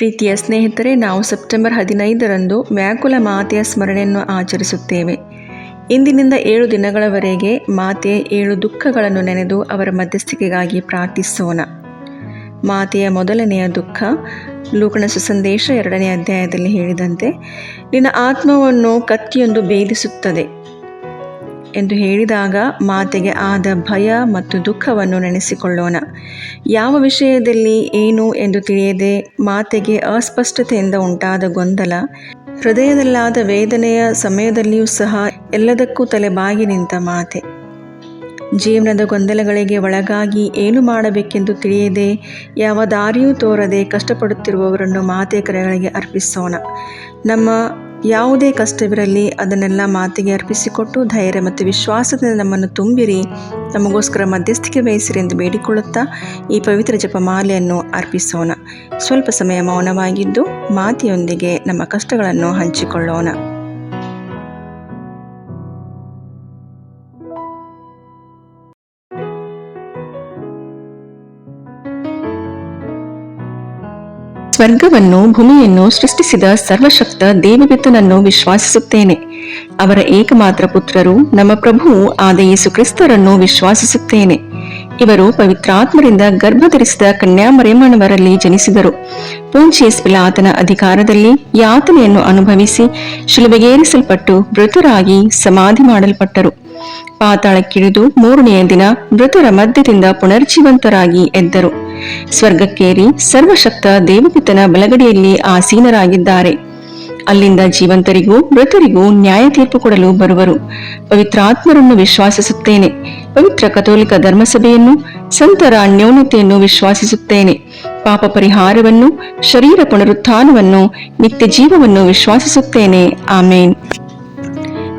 ಪ್ರೀತಿಯ ಸ್ನೇಹಿತರೆ, ನಾವು ಸೆಪ್ಟೆಂಬರ್ ಹದಿನೈದರಂದು ವ್ಯಾಕುಲ ಮಾತೆಯ ಸ್ಮರಣೆಯನ್ನು ಆಚರಿಸುತ್ತೇವೆ. ಇಂದಿನಿಂದ ಏಳು ದಿನಗಳವರೆಗೆ ಮಾತೆಯ ಏಳು ದುಃಖಗಳನ್ನು ನೆನೆದು ಅವರ ಮಧ್ಯಸ್ಥಿಕೆಗಾಗಿ ಪ್ರಾರ್ಥಿಸೋಣ. ಮಾತೆಯ ಮೊದಲನೆಯ ದುಃಖ ಲೂಕಣ ಸುಸಂದೇಶ ಎರಡನೇ ಅಧ್ಯಾಯದಲ್ಲಿ ಹೇಳಿದಂತೆ, ನಿನ್ನ ಆತ್ಮವನ್ನು ಕತ್ತಿಯೊಂದು ಭೇದಿಸುತ್ತದೆ. ಎಂದು ಹೇಳಿದಾಗ ಮಾತೆಗೆ ಆದ ಭಯ ಮತ್ತು ದುಃಖವನ್ನು ನೆನೆಸಿಕೊಳ್ಳೋಣ. ಯಾವ ವಿಷಯದಲ್ಲಿ ಏನು ಎಂದು ತಿಳಿಯದೆ ಮಾತೆಗೆ ಅಸ್ಪಷ್ಟತೆಯಿಂದ ಉಂಟಾದ ಗೊಂದಲ, ಹೃದಯದಲ್ಲಾದ ವೇದನೆಯ ಸಮಯದಲ್ಲಿಯೂ ಸಹ ಎಲ್ಲದಕ್ಕೂ ತಲೆಬಾಗಿ ನಿಂತ ಮಾತೆ. ಜೀವನದ ಗೊಂದಲಗಳಿಗೆ ಒಳಗಾಗಿ ಏನು ಮಾಡಬೇಕೆಂದು ತಿಳಿಯದೆ ಯಾವ ದಾರಿಯೂ ತೋರದೆ ಕಷ್ಟಪಡುತ್ತಿರುವವರನ್ನು ಮಾತೆ ಕರೆಗಳಿಗೆ ಅರ್ಪಿಸೋಣ. ನಮ್ಮ ಯಾವುದೇ ಕಷ್ಟವಿರಲಿ, ಅದನ್ನೆಲ್ಲ ಮಾತಿಗೆ ಅರ್ಪಿಸಿಕೊಟ್ಟು ಧೈರ್ಯ ಮತ್ತು ವಿಶ್ವಾಸದಿಂದ ನಮ್ಮನ್ನು ತುಂಬಿರಿ. ನಮಗೋಸ್ಕರ ಮಧ್ಯಸ್ಥಿಕೆ ವಹಿಸಿರಿ ಎಂದು ಬೇಡಿಕೊಳ್ಳುತ್ತಾ ಈ ಪವಿತ್ರ ಜಪಮಾಲೆಯನ್ನು ಅರ್ಪಿಸೋಣ. ಸ್ವಲ್ಪ ಸಮಯ ಮೌನವಾಗಿದ್ದು ಮಾತೆಯೊಂದಿಗೆ ನಮ್ಮ ಕಷ್ಟಗಳನ್ನು ಹಂಚಿಕೊಳ್ಳೋಣ. ಸ್ವರ್ಗವನ್ನು, ಭೂಮಿಯನ್ನು ಸೃಷ್ಟಿಸಿದ ಸರ್ವಶಕ್ತ ದೇವವಿತ್ತನನ್ನು ವಿಶ್ವಾಸಿಸುತ್ತೇನೆ. ಅವರ ಏಕಮಾತ್ರ ಪುತ್ರರು ನಮ್ಮ ಪ್ರಭುವು ಆದ ಯೇಸು ಕ್ರಿಸ್ತರನ್ನು ವಿಶ್ವಾಸಿಸುತ್ತೇನೆ. ಇವರು ಪವಿತ್ರಾತ್ಮರಿಂದ ಗರ್ಭಧರಿಸಿದ ಕನ್ಯಾಮರೇಮಣವರಲ್ಲಿ ಜನಿಸಿದರು. ಪೂಂಚಿಯಸ್ ಪಿಲಾತನ ಅಧಿಕಾರದಲ್ಲಿ ಯಾತನೆಯನ್ನು ಅನುಭವಿಸಿ ಶಿಲುಬೆಗೇರಿಸಲ್ಪಟ್ಟು ಮೃತರಾಗಿ ಸಮಾಧಿ ಮಾಡಲ್ಪಟ್ಟರು. ಪಾತಾಳಕ್ಕಿಳಿದು ಮೂರನೆಯ ದಿನ ಮೃತರ ಮಧ್ಯದಿಂದ ಪುನರ್ಜೀವಂತರಾಗಿ ಎದ್ದರು. ಸ್ವರ್ಗಕ್ಕೇರಿ ಸರ್ವಶಕ್ತ ದೇವಪಿತನ ಬಲಗಡಿಯಲ್ಲಿ ಆಸೀನರಾಗಿದ್ದಾರೆ. ಅಲ್ಲಿಂದ ಜೀವಂತರಿಗೂ ಮೃತರಿಗೂ ನ್ಯಾಯ ತೀರ್ಪು ಕೊಡಲು ಬರುವರು. ಪವಿತ್ರಾತ್ಮರನ್ನು ವಿಶ್ವಾಸಿಸುತ್ತೇನೆ. ಪವಿತ್ರ ಕಥೋಲಿಕ ಧರ್ಮಸಭೆಯನ್ನು, ಸಂತರ ಅನ್ಯೋನ್ಯತೆಯನ್ನು ವಿಶ್ವಾಸಿಸುತ್ತೇನೆ. ಪಾಪ ಪರಿಹಾರವನ್ನು, ಶರೀರ ಪುನರುತ್ಥಾನವನ್ನು, ನಿತ್ಯ ಜೀವವನ್ನು ವಿಶ್ವಾಸಿಸುತ್ತೇನೆ. ಆಮೇನ್.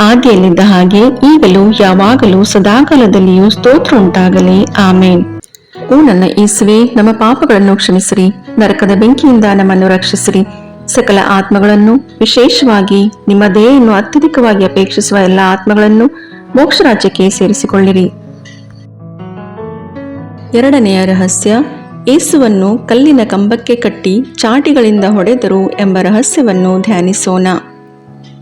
ಆದಿಯಲ್ಲಿದ್ದ ಹಾಗೆ ಈಗಲೂ ಯಾವಾಗಲೂ ಸದಾಕಾಲದಲ್ಲಿಯೂ ಸ್ತೋತ್ರ ಉಂಟಾಗಲಿ. ಆಮೇನ್. ಓ ನನ್ನ ಯೇಸುವೆ, ನಮ್ಮ ಪಾಪಗಳನ್ನು ಕ್ಷಮಿಸಿರಿ. ನರಕದ ಬೆಂಕಿಯಿಂದ ನಮ್ಮನ್ನು ರಕ್ಷಿಸಿರಿ. ಸಕಲ ಆತ್ಮಗಳನ್ನು, ವಿಶೇಷವಾಗಿ ನಿಮ್ಮ ದೇಹವನ್ನು ಅತ್ಯಧಿಕವಾಗಿ ಅಪೇಕ್ಷಿಸುವ ಎಲ್ಲ ಆತ್ಮಗಳನ್ನು ಮೋಕ್ಷ ರಾಜ್ಯಕ್ಕೆ ಸೇರಿಸಿಕೊಳ್ಳಿರಿ. ಎರಡನೆಯ ರಹಸ್ಯ ಏಸುವನ್ನು ಕಲ್ಲಿನ ಕಂಬಕ್ಕೆ ಕಟ್ಟಿ ಚಾಟಿಗಳಿಂದ ಹೊಡೆದರು ಎಂಬ ರಹಸ್ಯವನ್ನು ಧ್ಯಾನಿಸೋಣ.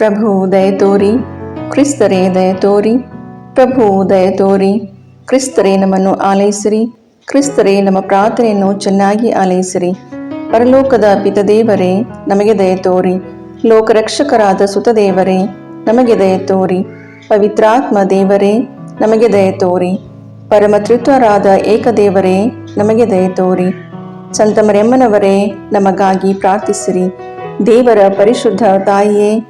ಪ್ರಭು ದಯ ತೋರಿ, ಕ್ರಿಸ್ತರೇ ದಯ ತೋರಿ, ಪ್ರಭು ದಯ ತೋರಿ, ಕ್ರಿಸ್ತರೇ ನಮ್ಮನ್ನು ಆಲೈಸಿರಿ ಕ್ರಿಸ್ತರೇ ನಮ್ಮ ಪ್ರಾರ್ಥನೆಯನ್ನು ಚೆನ್ನಾಗಿ ಆಲೈಸಿರಿ ಪರಲೋಕದ ಪಿತದೇವರೇ, ನಮಗೆ ದಯ ತೋರಿ. ಲೋಕರಕ್ಷಕರಾದ ಸುತದೇವರೇ, ನಮಗೆ ದಯ ತೋರಿ. ಪವಿತ್ರಾತ್ಮ ದೇವರೇ, ನಮಗೆ ದಯ ತೋರಿ. ಪರಮತ್ರಿತ್ವರಾದ ಏಕದೇವರೇ, ನಮಗೆ ದಯ ತೋರಿ. ಸಂತಮರೆಮ್ಮನವರೇ, ನಮಗಾಗಿ ಪ್ರಾರ್ಥಿಸಿರಿ. ದೇವರ ಪರಿಶುದ್ಧ ತಾಯಿಯೇ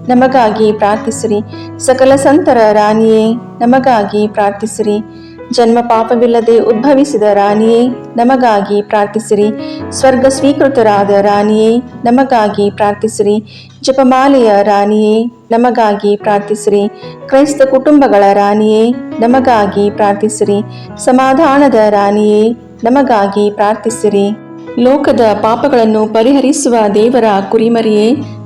ನಮಗಾಗಿ ಪ್ರಾರ್ಥಿಸಿರಿ. ಸಕಲ ಸಂತರ ರಾಣಿಯೇ, ನಮಗಾಗಿ ಪ್ರಾರ್ಥಿಸಿರಿ. ಜನ್ಮ ಪಾಪವಿಲ್ಲದೆ ಉದ್ಭವಿಸಿದ ರಾಣಿಯೇ, ನಮಗಾಗಿ ಪ್ರಾರ್ಥಿಸಿರಿ. ಸ್ವರ್ಗ ಸ್ವೀಕೃತರಾದ ರಾಣಿಯೇ, ನಮಗಾಗಿ ಪ್ರಾರ್ಥಿಸಿರಿ. ಜಪಮಾಲೆಯ ರಾಣಿಯೇ, ನಮಗಾಗಿ ಪ್ರಾರ್ಥಿಸಿರಿ. ಕ್ರೈಸ್ತ ಕುಟುಂಬಗಳ ರಾಣಿಯೇ, ನಮಗಾಗಿ ಪ್ರಾರ್ಥಿಸಿರಿ. ಸಮಾಧಾನದ ರಾಣಿಯೇ, ನಮಗಾಗಿ ಪ್ರಾರ್ಥಿಸಿರಿ. ಲೋಕದ ಪಾಪಗಳನ್ನು ಪರಿಹರಿಸುವ ದೇವರ ಕುರಿಮರಿಯೇ